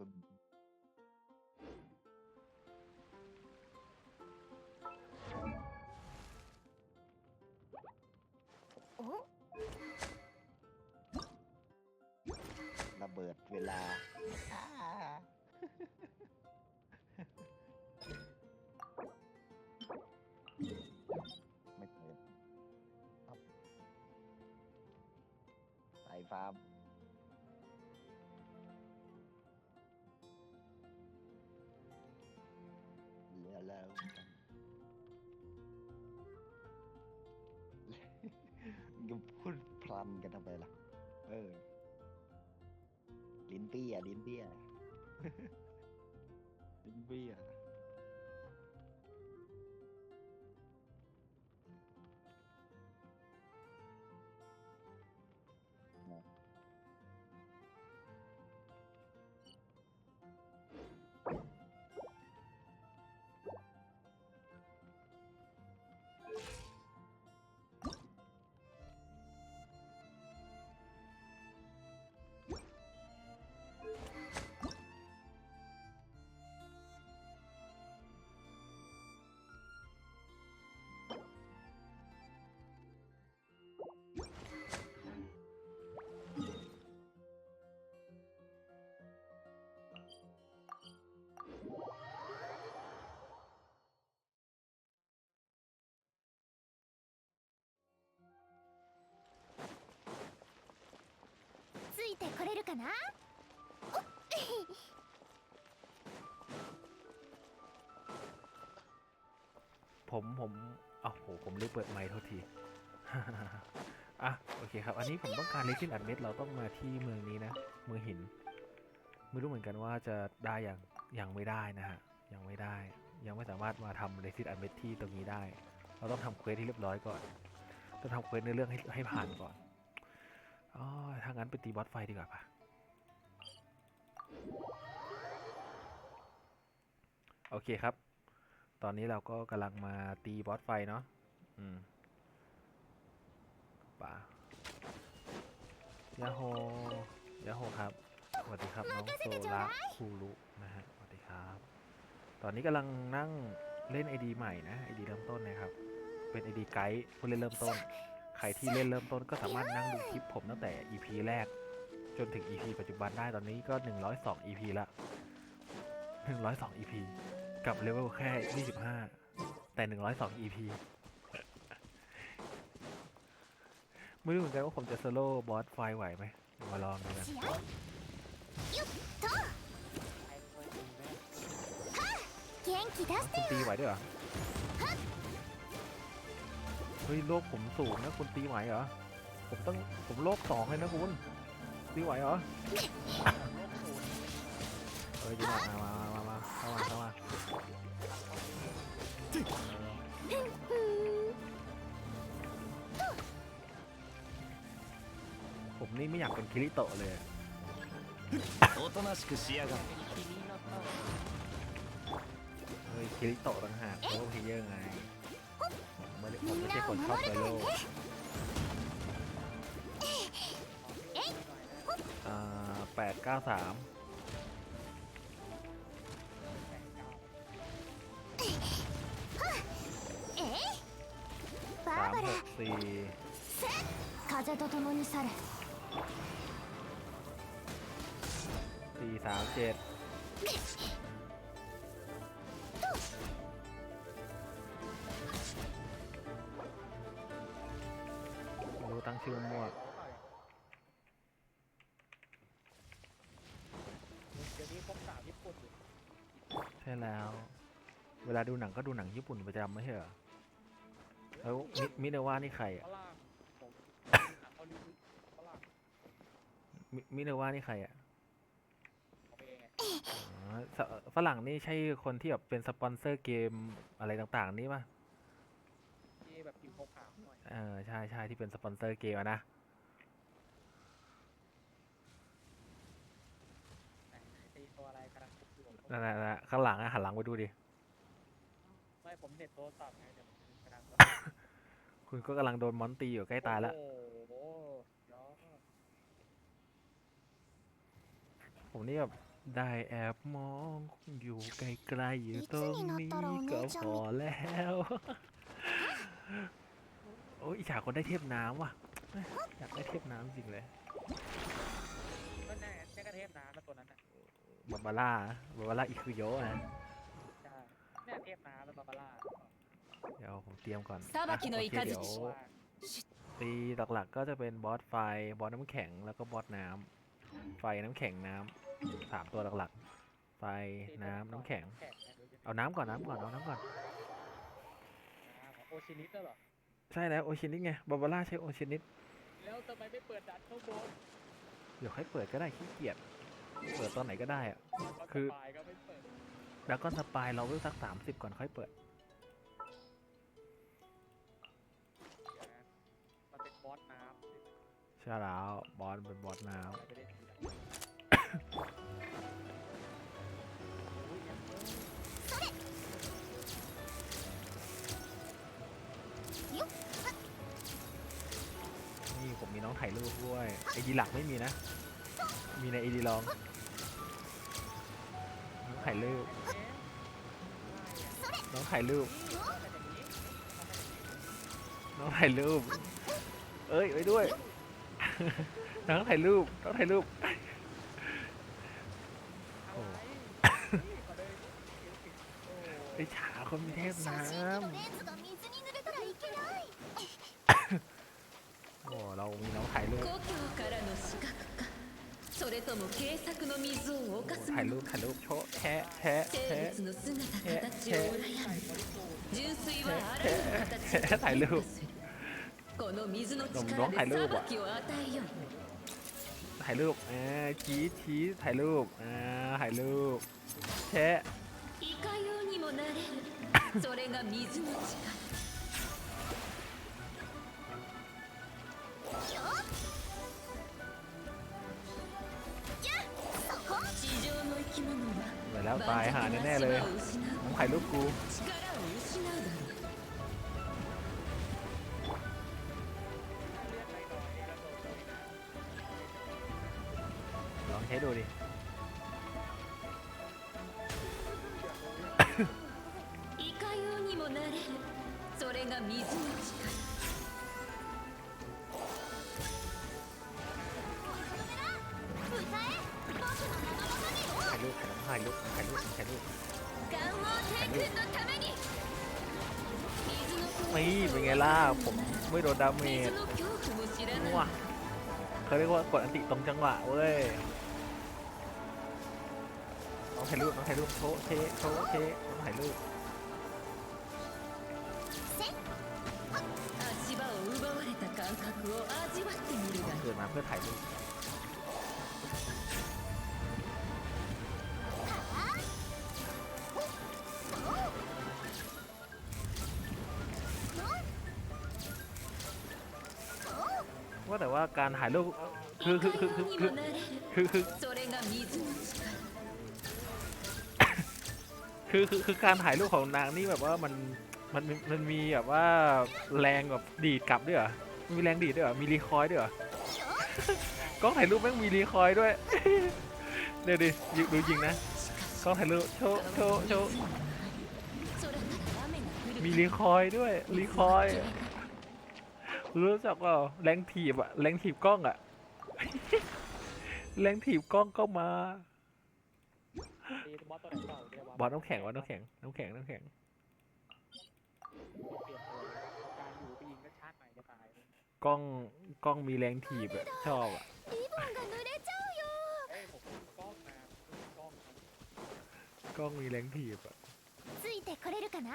สุนโอ้ระเบิดเวลาอ่าไม่เปิดครับสายฟ้า แล้วกันก็พูดพลันกันทำไมล่ะ เออ ลิ้นเปี้ยลิ้นเปี้ยลิ้นเปี้ย いてこれるかな ผมผมอ้าวโหผมลืมเปิดไมค์โทษที อ่ะโอเคครับ อันนี้ผมต้องการเลซินอัดเม็ดเราต้องมาที่เมืองนี้นะ เมืองหิน ไม่รู้เหมือนกันว่าจะได้อย่างยังไม่ได้นะฮะ ยังไม่ได้ ยังไม่สามารถมาทำเลซินอัดเม็ดที่ตรงนี้ได้ เราต้องทำเควสที่เรียบร้อยก่อน ต้องทำเควสในเรื่องให้ให้ผ่านก่อนอ๋อถ้างั้นไปตีบอสไฟดีกว่าปะ โอเคครับ ตอนนี้เราก็กำลังมาตีบอสไฟเนาะอืมป่ายาโฮยาโฮครับสวัสดีครับน้องโซละคูรุนะฮะสวัสดีครับ ตอนนี้กำลังนั่งเล่นไอดีใหม่นะไอดีเริ่มต้นนะครับ เป็นไอดีไกด์ผู้เล่นเริ่มต้น ใครที่เล่นเริ่มต้นก็สามารถนั่งดูคลิปผมตั้งแต่ EP แรก จนถึง EP ปัจจุบันได้ตอนนี้ก็ 102 EP ละ 102 EP กับเลเวลแค่ 25 แต่ 102 EP ไม่รู้เหมือนกันว่าผมจะโซโล่บอสไฟไหวไหมมาลองดูกันคุณตีไหวด้วยเหรอ เฮ้ย โลกผมสูงนะ คุณตีไหวเหรอ ผมต้องผมโลกสองเลยนะคุณ ตีไหวเหรอเฮ้ยดีมามา มา มา มา มาเข้ามาผมนี่ไม่อยากเป็นคิริโตะเลยโอตนาสิคุชิยะกันเฮ้ยคิริโตะต่างหากโอ้ยเยอะไงผมไม่ใช่คนชอบเบลโล อ่าแปดเก้าสาม えいバ สาม ーバ ห ラ กสี่ 風と共に去れ สี่สามเจ็ดไม่รู้ตั้งชื่อมั่ว เ ช่แล้ว เวลาดูหนังก็ดูหนังญี่ปุ่นประจำไม่ใช่เหรอแล้วมิมิเนว่านี่ใครฝอะรั่งผมเขาลิ้นฝรั่งมิมิเนว่านี่ใครอะเขาเองไงอ๋อสฝรั่งนี่ใช่คนที่แบบเป็นสปอนเซอร์เกมอะไรต่างๆ นี่ป่ะที่แบบผิวขาวๆหน่อย เออใช่ใช่ที่เป็นสปอนเซอร์เกมอะนะ ไหนไหนตีตัวอะไรกำลังคุกอยู่ผม นั่นแหละข้างหลังอะหันหลังไปดูดิ ไม่ผมเน็ตโทรศัพท์ไงเดี๋ยวผมกำลัคุณก็กำลังโดนมอนตีอยู่ใกล้ตายแล้วผมนี่แบบได้แอบมองอยู่ไกลๆอยู่ตรงนี้ก็พอแล้วโอ้ยอิจฉาคนได้เทพน้ำว่ะอยากได้เทพน้ำจริงเลย ก็แน่แค่กระเทพน้ำแล้วตัวนั้นน่ะ บาบาร่าบาบาร่าอีคือโยะนะใช่แม่เทพน้แล้วบาบาร่าเดี๋ยวผมเตรียมก่อนโอเคเดี๋ยวตีหลักๆก็จะเป็นบอสไฟบอสน้ำแข็งแล้วก็บอสน้ำไฟน้ำแข็งน้ำสามตัวหลักๆ ไฟน้ำน้ำแข็ง เอาน้ำก่อนน้ำก่อนเอาน้ำก่อน โอชินิสเหรอ ใช่แล้วโอชินิตไงบาบาร่าใช้โอชินิตแล้วทำไมไม่เปิดดันข้างบนเดี๋ยวให้เปิดก็ได้ขี้เกียจ เปิดตอนไหนก็ได้อะก็คือสปายก็ไม่เปิดแล้วก็สปายเราเวลสักสามสิบก่อนค่อยเปิด เดี๋ยวนะมันเป็นบอสน้ำสิใช่แล้วบอสเป็นบอสน้อะไรไม่ได้ทีละอุ้ยยังเยอะำนี่ผมมีน้องถ่ายรูปด้วยไอดีหลักไม่มีนะ มีในไอดีลองน้องายรูปน้องถ่ายรูปน้องถ่ายรูป เอ้ยไปด้วย น้องถ่ายรูปน้องถ่ายรูปไอ้ฉาคนเทพน้ำโอ้เรามีน้องถ่ายรูป それとも警策の水を โอ้ 犯す ถ่าย も รู の ปถ่ายรูปโชว์แชะแชะ 生 แชะ 物の姿え形を羨む純粋はあらゆる形をถ่ายรูป 変化するこの水のน้อง 力 น้องถ่ายรู で ปอะ 裁きを与えよう ถ่ายรูปอ่าชี้ชี้ถ่ายรูปอ่าถ่ายรูป แชะ いかようにもなれるそれが水の力地 は ไปแล้วตายหาแน่ๆเลย 力を失う น้องถ่ายรูปกู 力を失うだろう เลือดไหลหน่อยแล้วโดนเลยนะ ลองใช้ดูดิ いかようにもなれるそれが水の力 ถ่ายรูปถ่ายรูปถ่ายรูปนี่เป็นไงล่ะ ผมไม่โดนดาเมจว้าเขาเรียกว่ากดอันติตรงจังหวะเว้ยน้องถ่ายรูปน้องถ่ายรูปโทเทโทเทน้องถ่ายรูปเกิดมาเพื่อถ่ายรูป แต่ว่าการถ่ายรูปคือคือคือคือคือคือคือการถ่ายรูปของนางนี่แบบว่ามันมันมันมีแบบว่าแรงแบบดีดกลับด้วยหรอมีแรงดีดด้วยหรอมีรีคอยด้วยหรอกล้องถ่ายรูปแม่งมีรีคอยด้วยเดี๋ยวดิดูยิงนะกล้องถ่ายรูปโชว์โชว์โชว์มีรีคอยด้วยรีคอย รู้จักว่าแรงถีบอะแรงถีบกล้องอะ แรงถีบกล้องก็มา ตีบอสตัวไหนเก่าเดี๋ยววะ บอลน้ำแข็งบอลน้ำแข็งน้ำแข็งน้ำแข็ง เปลี่ยนตัวเลยการอยู่ไปยิงก็ชาติใหม่จะตาย กล้องกล้องมีแรงถีบอะชอบอะ リボンが濡れちゃうよ เอ้ยผมกล้องนะกล้องนะ กล้องมีแรงถีบอะ ついてこれるかな